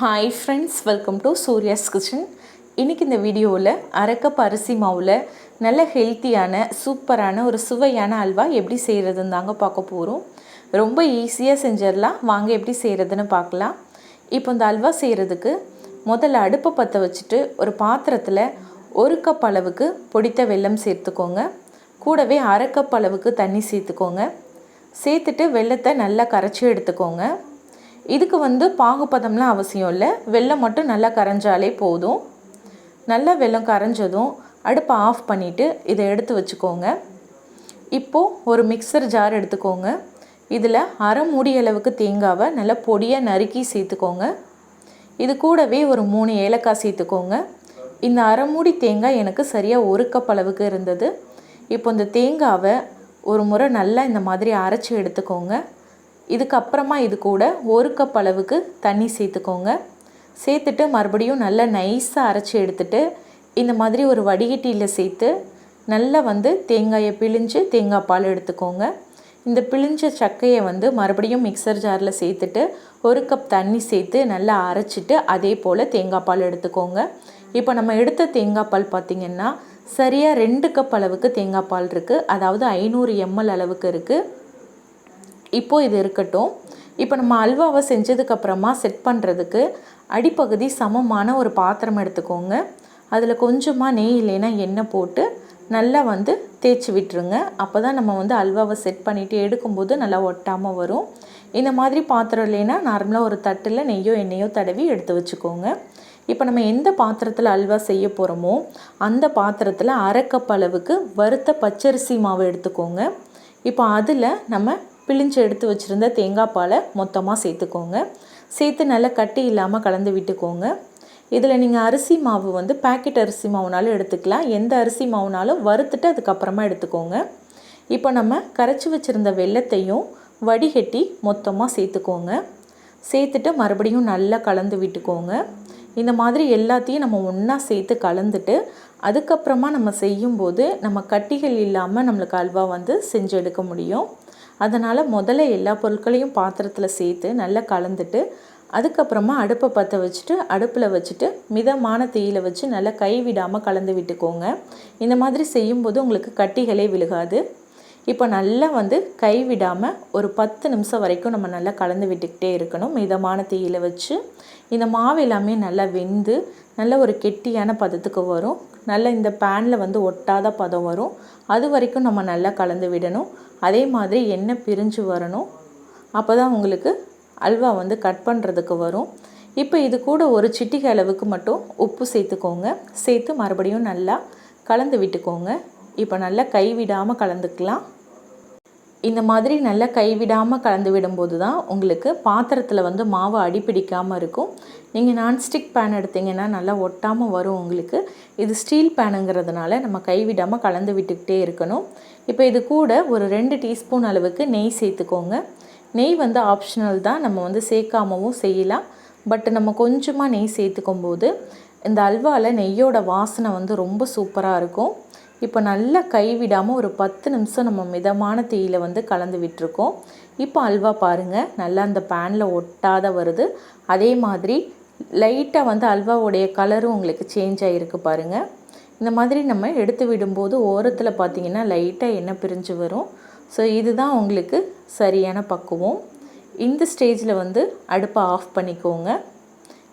Hi friends welcome to Surya's kitchen இன்றைக்கி இந்த வீடியோவில் அரைக்கப் அரிசி மாவில் நல்ல ஹெல்த்தியான சூப்பரான ஒரு சுவையான அல்வா எப்படி செய்கிறதுன்னு தாங்க பார்க்க போகிறோம் ரொம்ப ஈஸியாக செஞ்சிடலாம். வாங்க எப்படி செய்கிறதுன்னு பார்க்கலாம். இப்போ இந்த அல்வா செய்கிறதுக்கு முதல்ல அடுப்பை பற்ற வச்சுட்டு ஒரு பாத்திரத்தில் ஒரு கப் அளவுக்கு பொடித்த வெல்லம் சேர்த்துக்கோங்க. கூடவே அரை கப் அளவுக்கு தண்ணி சேர்த்துக்கோங்க. சேர்த்துட்டு வெல்லத்தை நல்லா கரைச்சி எடுத்துக்கோங்க. இதுக்கு வந்து பாகுபதம்லாம் அவசியம் இல்லை. வெள்ளம் மட்டும் நல்லா கரைஞ்சாலே போதும். நல்லா வெல்லம் கரைஞ்சதும் அடுப்பை ஆஃப் பண்ணிவிட்டு இதை எடுத்து வச்சுக்கோங்க. இப்போது ஒரு மிக்சர் ஜார் எடுத்துக்கோங்க. இதில் அரை மூடி அளவுக்கு தேங்காவை நல்லா பொடியாக நறுக்கி சேர்த்துக்கோங்க. இது கூடவே ஒரு மூணு ஏலக்காய் சேர்த்துக்கோங்க. இந்த அரை மூடி தேங்காய் எனக்கு சரியாக ஒரு கப் அளவுக்கு இருந்தது. இப்போ இந்த தேங்காவை ஒரு முறை நல்லா இந்த மாதிரி அரைச்சி எடுத்துக்கோங்க. இதுக்கப்புறமா இது கூட ஒரு கப் அளவுக்கு தண்ணி சேர்த்துக்கோங்க. சேர்த்துட்டு மறுபடியும் நல்லா நைஸாக அரைச்சி எடுத்துட்டு இந்த மாதிரி ஒரு வடிகட்டியில் சேர்த்து நல்லா வந்து தேங்காயை பிழிஞ்சு தேங்காய் பால் எடுத்துக்கோங்க. இந்த பிழிஞ்ச சக்கையை வந்து மறுபடியும் மிக்சர் ஜாரில் சேர்த்துட்டு ஒரு கப் தண்ணி சேர்த்து நல்லா அரைச்சிட்டு அதே போல் தேங்காய் பால் எடுத்துக்கோங்க. இப்போ நம்ம எடுத்த தேங்காய் பால் பார்த்திங்கன்னா சரியாக ரெண்டு கப் அளவுக்கு தேங்காய் பால் இருக்குது அதாவது ஐநூறு எம்எல் அளவுக்கு இருக்குது இப்போது இது இருக்கட்டும். இப்போ நம்ம அல்வாவை செஞ்சதுக்கப்புறமா செட் பண்ணுறதுக்கு அடிப்பகுதி சமமான ஒரு பாத்திரம் எடுத்துக்கோங்க. அதில் கொஞ்சமாக நெய் இல்லைன்னா எண்ணெய் போட்டு நல்லா வந்து தேய்ச்சி விட்டுருங்க. அப்போ தான் நம்ம வந்து அல்வாவை செட் பண்ணிவிட்டு எடுக்கும்போது நல்லா ஒட்டாமல் வரும். இந்த மாதிரி பாத்திரம் இல்லைன்னா நார்மலாக ஒரு தட்டில் நெய்யோ எண்ணெயோ தடவி எடுத்து வச்சுக்கோங்க. இப்போ நம்ம எந்த பாத்திரத்தில் அல்வா செய்ய போகிறோமோ அந்த பாத்திரத்தில் அரைக்கப்பளவுக்கு அளவுக்கு வறுத்த பச்சரிசி மாவு எடுத்துக்கோங்க. இப்போ அதில் நம்ம பிழிஞ்சு எடுத்து வச்சுருந்த தேங்காய் பாலை மொத்தமாக சேர்த்துக்கோங்க. சேர்த்து நல்லா கட்டி இல்லாமல் கலந்து விட்டுக்கோங்க. இதில் நீங்கள் அரிசி மாவு வந்து பேக்கெட் அரிசி மாவுனாலும் எடுத்துக்கலாம். எந்த அரிசி மாவுனாலும் வறுத்துட்டு அதுக்கப்புறமா எடுத்துக்கோங்க. இப்போ நம்ம கரைச்சி வச்சுருந்த வெள்ளத்தையும் வடிகட்டி மொத்தமாக சேர்த்துக்கோங்க. சேர்த்துட்டு மறுபடியும் நல்லா கலந்து விட்டுக்கோங்க. இந்த மாதிரி எல்லாத்தையும் நம்ம ஒன்றா சேர்த்து கலந்துட்டு அதுக்கப்புறமா நம்ம செய்யும்போது நம்ம கட்டிகள் இல்லாமல் நம்மளுக்கு அல்வா வந்து செஞ்சு எடுக்க முடியும். அதனால் முதல்ல எல்லா பொருட்களையும் பாத்திரத்தில் சேர்த்து நல்லா கலந்துட்டு அதுக்கப்புறமா அடுப்பை பற்ற வச்சுட்டு அடுப்பில் வச்சுட்டு மிதமான தீயில் வச்சு நல்லா கை விடாமல் கலந்து விட்டுக்கோங்க. இந்த மாதிரி செய்யும்போது உங்களுக்கு கட்டிகளே விழுகாது. இப்போ நல்லா வந்து கைவிடாமல் ஒரு பத்து நிமிஷம் வரைக்கும் நம்ம நல்லா கலந்து விட்டுக்கிட்டே இருக்கணும். மிதமான தீயில் வச்சு இந்த மாவு எல்லாமே நல்லா வெந்து நல்ல ஒரு கெட்டியான பதத்துக்கு வரும். நல்ல இந்த பேனில் வந்து ஒட்டாத பதம் வரும். அது வரைக்கும் நம்ம நல்லா கலந்து விடணும். அதே மாதிரி எண்ணெய் பிரிஞ்சு வரணும். அப்போ தான் உங்களுக்கு அல்வா வந்து கட் பண்ணுறதுக்கு வரும். இப்போ இது கூட ஒரு சிட்டிகை அளவுக்கு மட்டும் உப்பு சேர்த்துக்கோங்க. சேர்த்து மறுபடியும் நல்லா கலந்து விட்டுக்கோங்க. இப்போ நல்லா கைவிடாமல் கலந்துக்கலாம். இந்த மாதிரி நல்லா கைவிடாமல் கலந்து விடும்போது தான் உங்களுக்கு பாத்திரத்தில் வந்து மாவு அடிப்பிடிக்காமல் இருக்கும். நீங்கள் நான்ஸ்டிக் பேன் எடுத்திங்கன்னா நல்லா ஒட்டாமல் வரும் உங்களுக்கு. இது ஸ்டீல் பேனுங்கிறதுனால நம்ம கைவிடாமல் கலந்து விட்டுக்கிட்டே இருக்கணும். இப்போ இது கூட ஒரு ரெண்டு டீஸ்பூன் அளவுக்கு நெய் சேர்த்துக்கோங்க. நெய் வந்து ஆப்ஷனல் தான். நம்ம வந்து சேர்க்காமவும் செய்யலாம். பட் நம்ம கொஞ்சமாக நெய் சேர்த்துக்கும் போது இந்த அல்வாவில் நெய்யோட வாசனை வந்து ரொம்ப சூப்பராக இருக்கும். இப்போ நல்லா கைவிடாமல் ஒரு பத்து நிமிஷம் நம்ம மிதமான தீயில் வந்து கலந்து விட்டுருக்கோம். இப்போ அல்வா பாருங்கள் நல்லா அந்த பேனில் ஒட்டாத வருது. அதே மாதிரி லைட்டாக வந்து அல்வாவுடைய கலரும் உங்களுக்கு சேஞ்ச் ஆகிருக்கு பாருங்கள் இந்த மாதிரி நம்ம எடுத்து விடும்போது ஓரத்தில் பார்த்திங்கன்னா லைட்டாக எண்ணெய் பிரிஞ்சு வரும். ஸோ இதுதான் உங்களுக்கு சரியான பக்குவம். இந்த ஸ்டேஜில் வந்து அடுப்பை ஆஃப் பண்ணிக்கோங்க.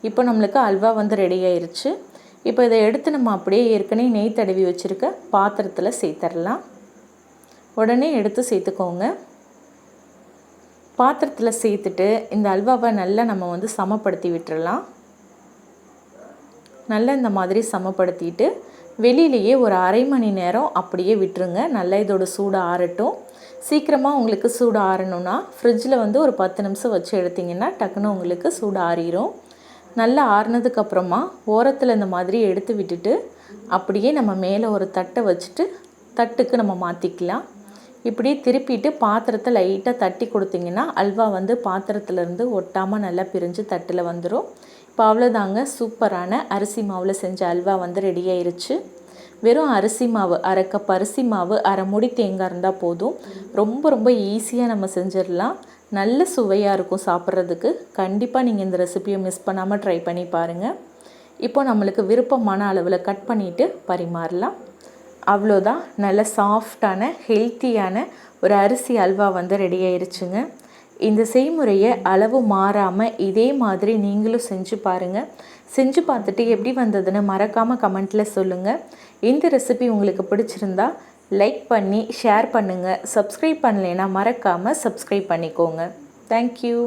இப்போ நம்மளுக்கு அல்வா வந்து ரெடி ஆயிடுச்சு இப்போ இதை எடுத்து நம்ம அப்படியே ஏற்கனவே நெய் தடவி வச்சுருக்க பாத்திரத்தில் சேர்த்துடலாம் உடனே எடுத்து சேர்த்துக்கோங்க. பாத்திரத்தில் சேர்த்துட்டு இந்த அல்வாவை நல்லா நம்ம வந்து சமப்படுத்தி விட்டுறலாம். நல்லா இந்த மாதிரி சமப்படுத்திட்டு வெளியிலேயே ஒரு அரை மணி நேரம் அப்படியே விட்டுருங்க. நல்லா இதோட சூடு ஆறட்டும். சீக்கிரமாக உங்களுக்கு சூடு ஆறணும்னா ஃப்ரிட்ஜில் வந்து ஒரு பத்து நிமிஷம் வச்சு எடுத்திங்கன்னா டக்குன்னு உங்களுக்கு சூடு ஆறிடும் நல்லா ஆறுனதுக்கப்புறமா ஓரத்தில் இந்த மாதிரி எடுத்து விட்டுட்டு அப்படியே நம்ம மேலே ஒரு தட்டை வச்சுட்டு தட்டுக்கு நம்ம மாற்றிக்கலாம் இப்படியே திருப்பிட்டு பாத்திரத்தை லைட்டாக தட்டி கொடுத்திங்கன்னா அல்வா வந்து பாத்திரத்துலேருந்து ஒட்டாமல் நல்லா பிரிஞ்சு தட்டில் வந்துடும் இப்போ அவ்வளோதாங்க சூப்பரான அரிசி மாவில் செஞ்ச அல்வா வந்து ரெடி ஆயிருச்சு. வெறும் அரிசி மாவு அரை கப் அரிசி மாவு அரை முடி தேங்காய் இருந்தால் போதும். ரொம்ப ரொம்ப ஈஸியாக நம்ம செஞ்சிடலாம். நல்ல சுவையாக இருக்கும் சாப்பிட்றதுக்கு. கண்டிப்பாக நீங்கள் இந்த ரெசிபியை மிஸ் பண்ணாமல் ட்ரை பண்ணி பாருங்கள் இப்போ நம்மளுக்கு விருப்பமான அளவில் கட் பண்ணிவிட்டு பரிமாறலாம். அவ்வளோதான். நல்ல சாஃப்டான ஹெல்த்தியான ஒரு அரிசி அல்வா வந்து ரெடி ஆயிருச்சுங்க. இந்த செய்முறையை அளவு மாறாமல் இதே மாதிரி நீங்களும் செஞ்சு பாருங்கள் செஞ்சு பார்த்துட்டு எப்படி வந்ததுன்னு மறக்காமல் கமெண்ட்டில் சொல்லுங்கள் இந்த ரெசிபி உங்களுக்கு பிடிச்சிருந்தா லைக் பண்ணி ஷேர் பண்ணுங்கள் சப்ஸ்கிரைப் பண்ணலைன்னா மறக்காமல் சப்ஸ்கிரைப் பண்ணிக்கோங்க. தேங்க்யூ